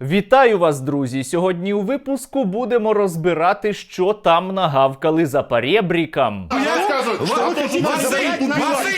Вітаю вас, друзі! Сьогодні у випуску будемо розбирати, що там нагавкали за перебрікам. Я скажу, що ви хочете забрать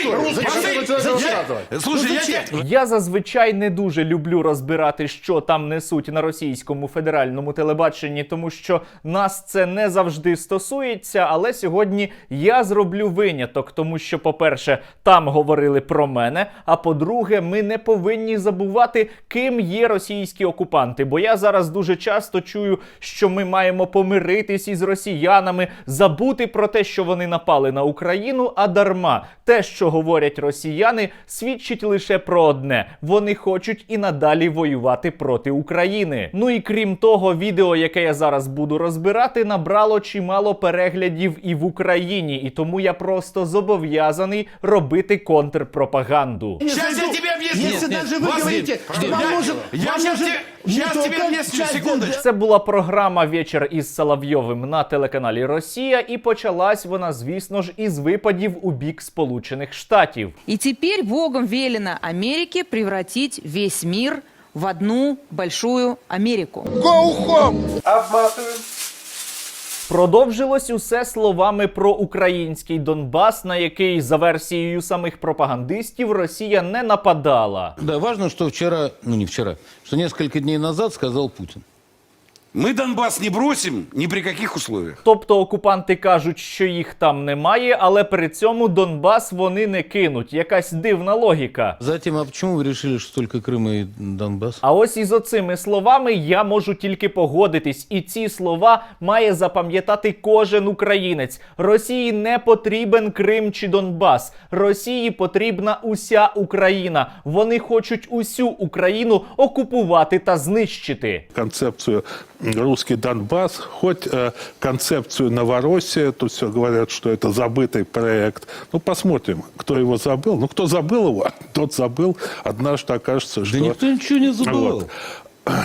нашу историю. Зачем вы это рассказывать? Слушай, я тебе... Я зазвичай не дуже люблю розбирати, що там несуть на російському федеральному телебаченні, тому що нас це не завжди стосується. Але сьогодні я зроблю виняток, тому що, по-перше, там говорили про мене. А по-друге, ми не повинні забувати, ким є російські окупанти. Бо я зараз дуже часто чую, що ми маємо помиритись із росіянами, забути про те, що вони напали на Україну, а дарма те, що говорять росіяни, свідчить лише про одне: вони хочуть і надалі воювати проти України. Ну і крім того, відео, яке я зараз буду розбирати, набрало чимало переглядів і в Україні, і тому я просто зобов'язаний робити контрпропаганду. Щас я тебе объясню. Если даже вы Василий, говорите, подожди, что вам я- нужен... Я вам сейчас нужен тебе, не щас тебе только объясню, часть секундочку. Це була програма Вечір із Соловйовим на телеканалі Росія, і почалась вона, звісно ж, із випадів у бік Сполучених Штатів. И теперь Богом велено Америке превратить весь мир в одну большую Америку. Продовжилось усе словами про український Донбас, на який за версією самих пропагандистів Росія не нападала. Да, важно, що вчора, ну не вчора, що кілька днів назад сказав Путин. Мы Донбасс не бросим ни при каких условиях. Тобто окупанти кажуть, що їх там немає, але при цьому Донбас вони не кинуть. Якась дивна логіка. Затем, а почему вы решили, что только Крым и Донбасс? А ось із оцими словами я можу тільки погодитись, і ці слова має запам'ятати кожен українець. Росії не потрібен Крим чи Донбас. Росії потрібна уся Україна. Вони хочуть усю Україну окупувати та знищити. концепцию русский Донбасс, хоть э, концепцию Новороссия, тут все говорят, что это забытый проект. Ну, посмотрим, кто его забыл. Ну, кто забыл его, тот забыл. Однажды окажется, что... Да никто ничего не забывал. Вот.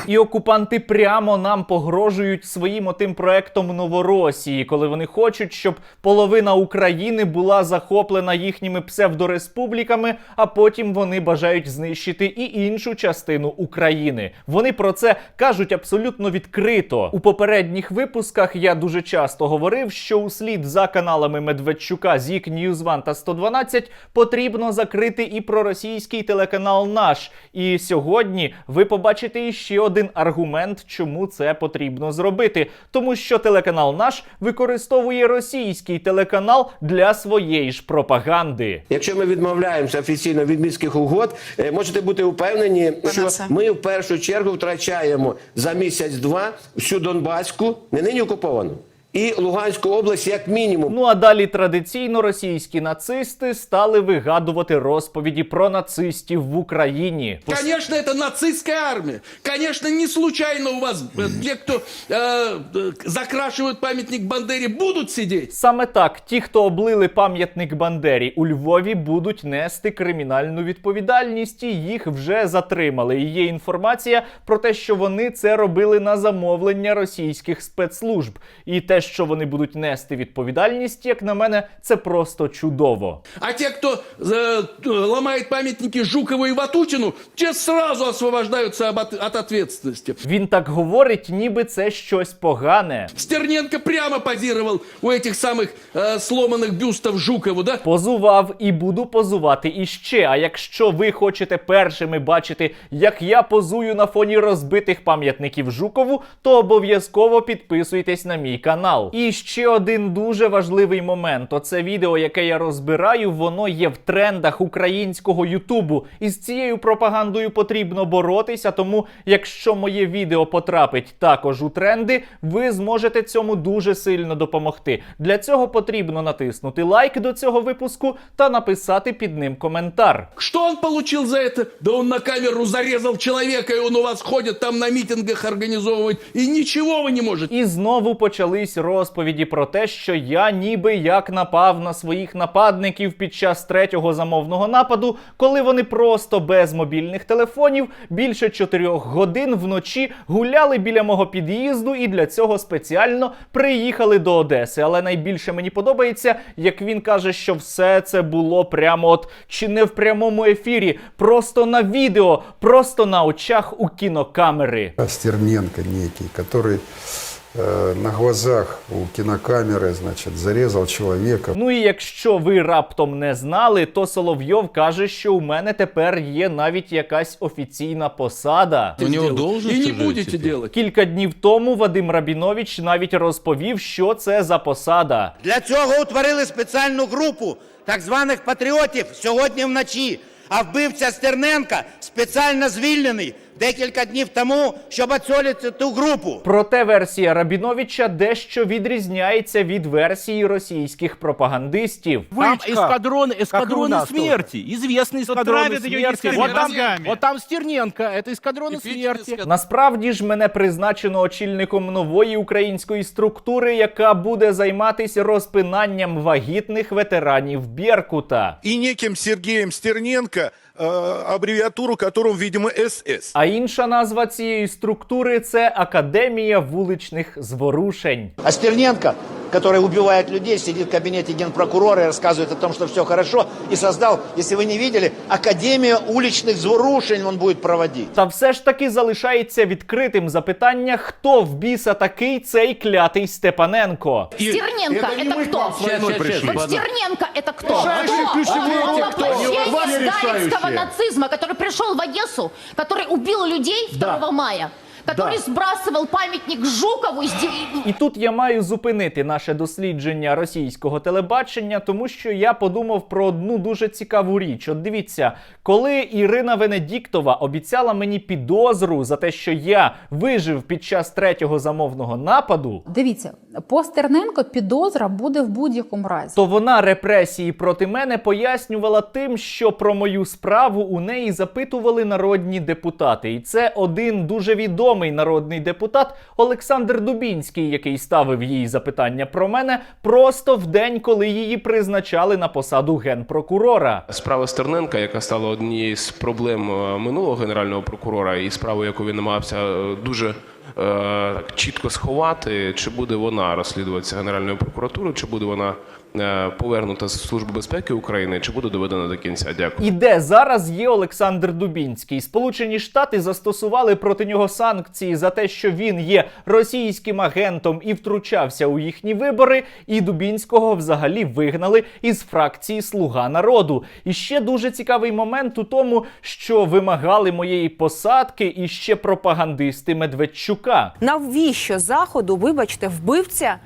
І окупанти прямо нам погрожують своїм отим проектом Новоросії, коли вони хочуть, щоб половина України була захоплена їхніми псевдореспубліками, а потім вони бажають знищити і іншу частину України. Вони про це кажуть абсолютно відкрито. У попередніх випусках я дуже часто говорив, що услід за каналами Медведчука, Зік, Ньюзван та 112 потрібно закрити і проросійський телеканал наш. І сьогодні ви побачите іще один аргумент, чому це потрібно зробити. Тому що телеканал наш використовує російський телеканал для своєї ж пропаганди. Якщо ми відмовляємося офіційно від мінських угод, е, можете бути упевнені, що ми в першу чергу втрачаємо за місяць-два всю Донбаську, не нині окуповану, і Луганську область як мінімум. Ну а далі традиційно російські нацисти стали вигадувати розповіді про нацистів в Україні. Конечно, это нацистская армия. Конечно, не случайно у вас э, те, кто э, э, закрашивают памятник Бандере, будут сидеть. Саме так, ті, хто облили пам'ятник Бандері у Львові, будуть нести кримінальну відповідальність. І їх вже затримали. І є інформація про те, що вони це робили на замовлення російських спецслужб. І те, що вони будуть нести відповідальність, як на мене, це просто чудово. А те, кто э, т- ломает памятники Жукову и Ватутину, те сразу освобождаются об от, от ответственности. Він так говорить, ніби це щось погане. Стерненко прямо позировал у этих самых э, сломанных бюстов Жукову, да? Позував і буду позувати іще. А якщо ви хочете першими бачити, як я позую на фоні розбитих пам'ятників Жукову, то обов'язково підписуйтесь на мій канал. І ще один дуже важливий момент: оце відео, яке я розбираю, воно є в трендах українського Ютубу. І з цією пропагандою потрібно боротися. Тому, якщо моє відео потрапить також у тренди, ви зможете цьому дуже сильно допомогти. Для цього потрібно натиснути лайк до цього випуску та написати під ним коментар. Что он получил за это? Да он на камеру зарезал человека, и он у вас ходит там на митингах организовывает, и ничего вы не можете. І знову почались якісь розповіді про те, що я ніби як напав на своїх нападників під час третього замовного нападу, коли вони просто без мобільних телефонів більше чотирьох годин вночі гуляли біля мого під'їзду і для цього спеціально приїхали до Одеси. Але найбільше мені подобається, як він каже, що все це було прямо от чи не в прямому ефірі, просто на відео, просто на очах у кінокамери. Стерненко некий, который на глазах у кинокамеры, значит, зарезал человека. Ну і якщо ви раптом не знали, то Соловйов каже, що у мене тепер є навіть якась офіційна посада. У Сделать. должность И не будете делать. Кілька днів тому Вадим Рабінович навіть розповів, що це за посада. Для цього утворили спеціальну групу так званих патріотів сьогодні вночі. А вбивця Стерненка спеціально звільнений декілька днів тому, щоб оцолити ту групу. Проте версія Рабіновича дещо відрізняється від версії російських пропагандистів. Там эскадроны, эскадроны смерти. Известные эскадроны смерти. Вот там, вот там Стерненко, это эскадроны смерти. Насправді ж мене призначено очільником нової української структури, яка буде займатися розпинанням вагітних ветеранів Беркута. И неким Сергеем Стерненко, э, аббревиатуру которым, видимо, СС. А інша назва цієї структури це Академія вуличних зворушень. А Стерненко, который убивает людей, сидит в кабинете генпрокурора и рассказывает о том, что все хорошо, и создал, если вы не видели, Академию уличных зворушень он будет проводить. Та все ж таки залишається відкритим запитання, хто в біса такий цей клятий Степаненко. Стерненко это не это мы к кто? вам с войной пришли. Вот Стерненко это кто? Решающие Кто? ключевые Он эти кто? воплощение Вас сталинского решающие. нацизма, который пришел в Одессу, который убил людей 2 мая, который сбрасывал памятник Жукову І тут я маю зупинити наше дослідження російського телебачення, тому що я подумав про одну дуже цікаву річ. От дивіться, коли Ірина Венедіктова обіцяла мені підозру за те, що я вижив під час третього замовного нападу, Дивіться, по Стерненко підозра буде в будь-якому разі. то вона репресії проти мене пояснювала тим, що про мою справу у неї запитували народні депутати. І це один дуже відомий народний депутат Олександр Дубінський, який ставив їй запитання про мене просто в день, коли її призначали на посаду генпрокурора. Справа Стерненка, яка стала однією з проблем е, минулого генерального прокурора, і справу, яку він намагався е, дуже е, чітко сховати, чи буде вона розслідуватися Генеральною прокуратурою, чи буде вона е, повернута з Служби безпеки України, чи буде доведена до кінця. Дякую. І де зараз є Олександр Дубінський? Сполучені Штати застосували проти нього санкції за те, що він є російським агентом і втручався у їхні вибори. І Дубінського взагалі вигнали із фракції Слуга народу. І ще дуже цікавий момент у тому, що вимагали моєї посадки і ще пропагандисти Медведчука. Навіщо заходу, вибачте, вбивця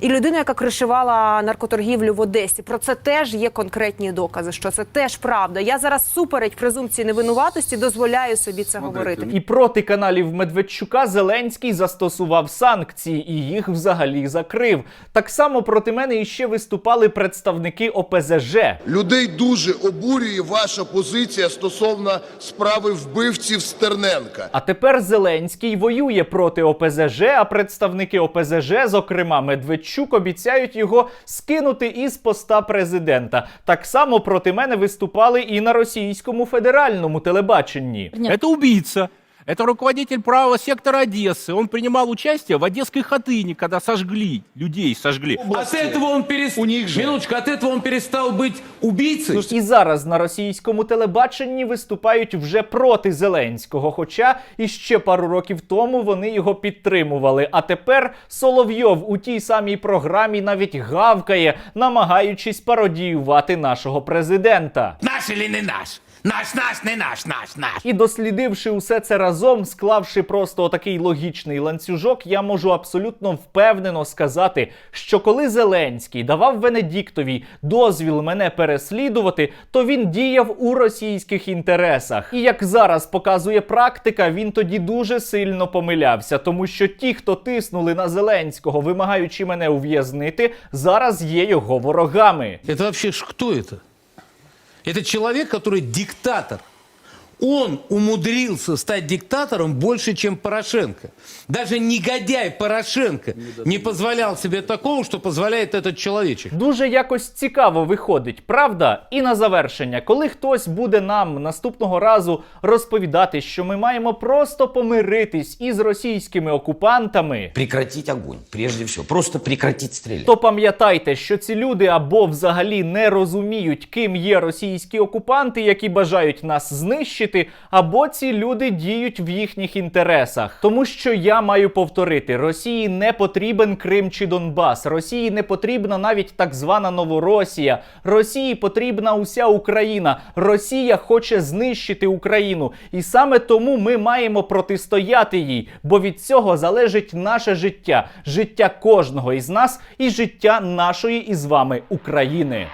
і людина, яка кришувала наркоторгівлю в Одесі? Про це теж є конкретні докази, що це теж правда. Я зараз супереч презумпції невинуватості дозволяю собі це говорити. І проти каналів Медведчука Зеленський застосував санкції і їх взагалі закрив. Так само проти мене іще виступали представники ОПЗЖ. Людей дуже обурює ваша позиція стосовно справи вбивців Стерненка. А тепер Зеленський воює проти ОПЗЖ, а представники ОПЗЖ, зокрема Медведчук, обіцяють його скинути із поста президента. Так само проти мене виступали і на російському федеральному телебаченні. Це убийца. Это руководитель правого сектора Одессы. Он принимал участие в одесской хатыне, когда сожгли людей, сожгли. От этого он перестал... Минуточку, от этого он перестал быть убийцей? І зараз на російському телебаченні виступають вже проти Зеленського. Хоча іще пару років тому вони його підтримували. А тепер Соловйов у тій самій програмі навіть гавкає, намагаючись пародіювати нашого президента. Наш или не наш? Наш, наш, не наш, наш, наш. І дослідивши усе це разом, склавши просто такий логічний ланцюжок, я можу абсолютно впевнено сказати, що коли Зеленський давав Венедіктові дозвіл мене переслідувати, то він діяв у російських інтересах. І як зараз показує практика, він тоді дуже сильно помилявся, тому що ті, хто тиснули на Зеленського, вимагаючи мене ув'язнити, зараз є його ворогами. Это вообще ж кто это? Это человек, который диктатор. Он умудрился стать диктатором больше, чем Порошенко. Даже негодяй Порошенко не позволял себе такого, что позволяет этот человечек. Дуже якось цікаво виходить, правда? І на завершення, коли хтось буде нам наступного разу розповідати, що ми маємо просто помиритись із російськими окупантами, Прекратить огонь, прежде всего. Просто прекратить стрелять. то пам'ятайте, що ці люди або взагалі не розуміють, ким є російські окупанти, які бажають нас знищити, або ці люди діють в їхніх інтересах. Тому що я маю повторити: Росії не потрібен Крим чи Донбас, Росії не потрібна навіть так звана Новоросія. Росії потрібна уся Україна. Росія хоче знищити Україну, і саме тому ми маємо протистояти їй, бо від цього залежить наше життя, життя кожного із нас і життя нашої із вами України.